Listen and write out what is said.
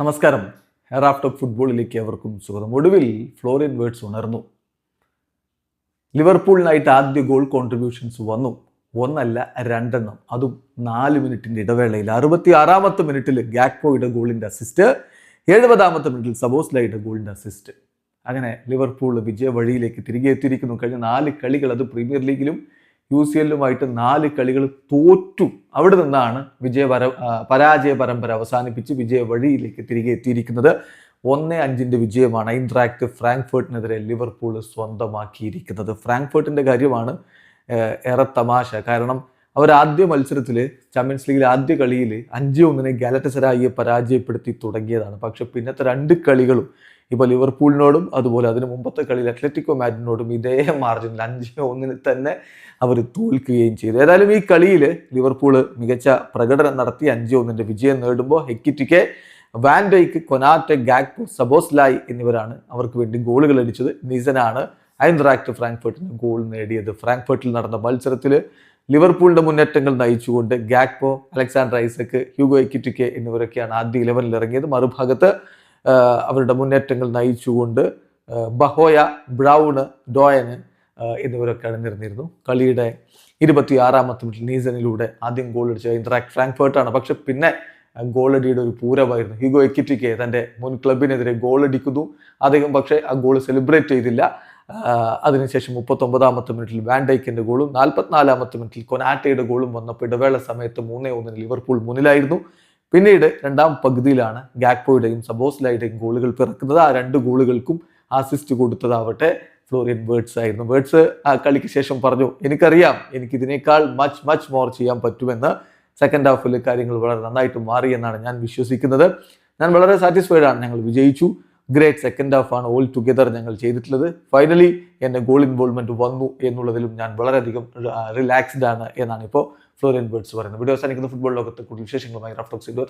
നമസ്കാരം. ഹെറാഫ്റ്റ് ഓഫ് ഫുട്ബോളിലേക്ക് അവർക്കും സ്വാഗതം. ഒടുവിൽ ഫ്ലോറിൻ വേർഡ്സ് ഉണർന്നു. ലിവർപൂളിനായിട്ട് ആദ്യ ഗോൾ കോൺട്രിബ്യൂഷൻസ് വന്നു. ഒന്നല്ല രണ്ടെണ്ണം. അതും നാല് മിനിറ്റിന്റെ ഇടവേളയിൽ. അറുപത്തി ആറാമത്തെ മിനിറ്റിൽ ഗാക്പോയുടെ ഗോളിന്റെ അസിസ്റ്റ് എഴുപതാമത്തെ മിനിറ്റിൽ സബോസ്ലയുടെ ഗോളിന്റെ അസിസ്റ്റ് അങ്ങനെ ലിവർപൂൾ വിജയ വഴിയിലേക്ക് തിരികെ എത്തിയിരിക്കുന്നു. കഴിഞ്ഞ നാല് കളികൾ അത് പ്രീമിയർ ലീഗിലും യു സി എല്ലുമായിട്ട് നാല് കളികൾ തോറ്റു. അവിടെ നിന്നാണ് വിജയ പര പരാജയ പരമ്പര അവസാനിപ്പിച്ച് വിജയ വഴിയിലേക്ക് തിരികെ എത്തിയിരിക്കുന്നത്. ഒന്ന് അഞ്ചിന്റെ വിജയമാണ് ഐൻട്രാക്ട് ഫ്രാങ്ക്ഫേർട്ടിനെതിരെ ലിവർപൂൾ സ്വന്തമാക്കിയിരിക്കുന്നത്. ഫ്രാങ്ക്ഫർട്ടിന്റെ കാര്യമാണ് ഏറെ തമാശ. കാരണം അവർ ആദ്യ മത്സരത്തിൽ ചാമ്പ്യൻസ് ലീഗിലെ ആദ്യ കളിയിൽ അഞ്ച് ഒന്നിനെ ഗാലറ്റസരായിയെ പരാജയപ്പെടുത്തി തുടങ്ങിയതാണ്. പക്ഷെ പിന്നത്തെ രണ്ട് കളികളും ഇപ്പോൾ ലിവർപൂളിനോടും അതുപോലെ അതിന് മുമ്പത്തെ കളിയിൽ അത്ലറ്റിക്കോ മാറ്റിനോടും ഇതേ മാർജിനിൽ അഞ്ച് ഒന്നിന് തന്നെ അവർ തോൽക്കുകയും ചെയ്തു. ഏതായാലും ഈ കളിയിൽ ലിവർപൂൾ മികച്ച പ്രകടനം നടത്തി അഞ്ച് ഒന്നിന്റെ വിജയം നേടുമ്പോൾ ഹെക്കിറ്റിക്കെ വാൻഡൈക്ക് കൊനാറ്റ് ഗാക്പോ സബോസ്ലായ് എന്നിവരാണ് അവർക്ക് വേണ്ടി ഗോളുകൾ അടിച്ചത്. നിസനാണ് ഐൻറാക്ട് ഫ്രാങ്ക്ഫർട്ടിന് ഗോൾ നേടിയത്. ഫ്രാങ്ക്ഫർട്ടിൽ നടന്ന മത്സരത്തിൽ ലിവർപൂളിന്റെ മുന്നേറ്റങ്ങൾ നയിച്ചുകൊണ്ട് Gakpo Alexander Isak Hugo Ekitike എന്നിവരൊക്കെയാണ് ആദ്യ ഇലവനിൽ ഇറങ്ങിയത്. മറുഭാഗത്ത് അവരുടെ മുന്നേറ്റങ്ങൾ നയിച്ചുകൊണ്ട് ബഹോയ ബ്രൗണ് ഡോയന് എന്നിവരൊക്കെ അണിനിരുന്നിരുന്നു. കളിയുടെ ഇരുപത്തി ആറാമത്തെ മിനിറ്റിൽ നീസണിലൂടെ ആദ്യം ഗോൾ അടിച്ച ഇൻട്രാക്ട് ഫ്രാങ്ക്ഫേർട്ടാണ്. പക്ഷെ പിന്നെ ഗോളടിയുടെ ഒരു പൂരമായിരുന്നു. ഹ്യൂഗോ എക്കിറ്റിക്കെ തന്റെ മുൻ ക്ലബിനെതിരെ ഗോളടിക്കുന്നു അദ്ദേഹം പക്ഷേ ആ ഗോൾ സെലിബ്രേറ്റ് ചെയ്തില്ല. അതിനുശേഷം മുപ്പത്തൊമ്പതാമത്തെ മിനിറ്റിൽ വാൻഡൈക്കിന്റെ ഗോളും നാൽപ്പത്തിനാലാമത്തെ മിനിറ്റിൽ കൊനാറ്റയുടെ ഗോളും വന്നപ്പോൾ ഇടവേള സമയത്ത് മൂന്നേ ഒന്നിന് ലിവർപൂൾ മുന്നിലായിരുന്നു. പിന്നീട് രണ്ടാം പകുതിയിലാണ് ഗാക്പോയുടെയും സബോസ്ലയുടെയും ഗോളുകൾ പിറക്കുന്നത്. ആ രണ്ട് ഗോളുകൾക്കും അസിസ്റ്റ് കൊടുത്തതാവട്ടെ ഫ്ലോറിയൻ വേർഡ്സ് ആയിരുന്നു. വേർഡ്സ് ആ കളിക്ക് ശേഷം പറഞ്ഞു എനിക്കറിയാം എനിക്ക് ഇതിനേക്കാൾ മച്ച് മച്ച് മോർ ചെയ്യാൻ പറ്റുമെന്ന്. സെക്കൻഡ് ഹാഫിൽ കാര്യങ്ങൾ വളരെ നന്നായിട്ട് മാറി എന്നാണ് ഞാൻ വിശ്വസിക്കുന്നത്. ഞാൻ വളരെ സാറ്റിസ്ഫൈഡ് ആണ്. ഞങ്ങൾ വിജയിച്ചു. ഗ്രേറ്റ് സെക്കൻഡ് ഹാഫ് ആണ് ഓൾ ടുഗെദർ ഞങ്ങൾ ചെയ്തിട്ടുള്ളത്. ഫൈനലി എന്റെ ഗോൾ ഇൻവോൾവ്മെന്റ് വന്നു എന്നുള്ളതിലും ഞാൻ വളരെയധികം റിലാക്സ്ഡ് ആണ് എന്നാണ് ഇപ്പോൾ ഫ്ലോറിയൻ ബേർഡ്സ് പറയുന്നത്. വീഡിയോ അവസാനിക്കുന്ന. ഫുട്ബോൾ ലോകത്ത് കൂടുതൽ വിശേഷങ്ങളുമായി റഫ്ലക്സ് ചെയ്തു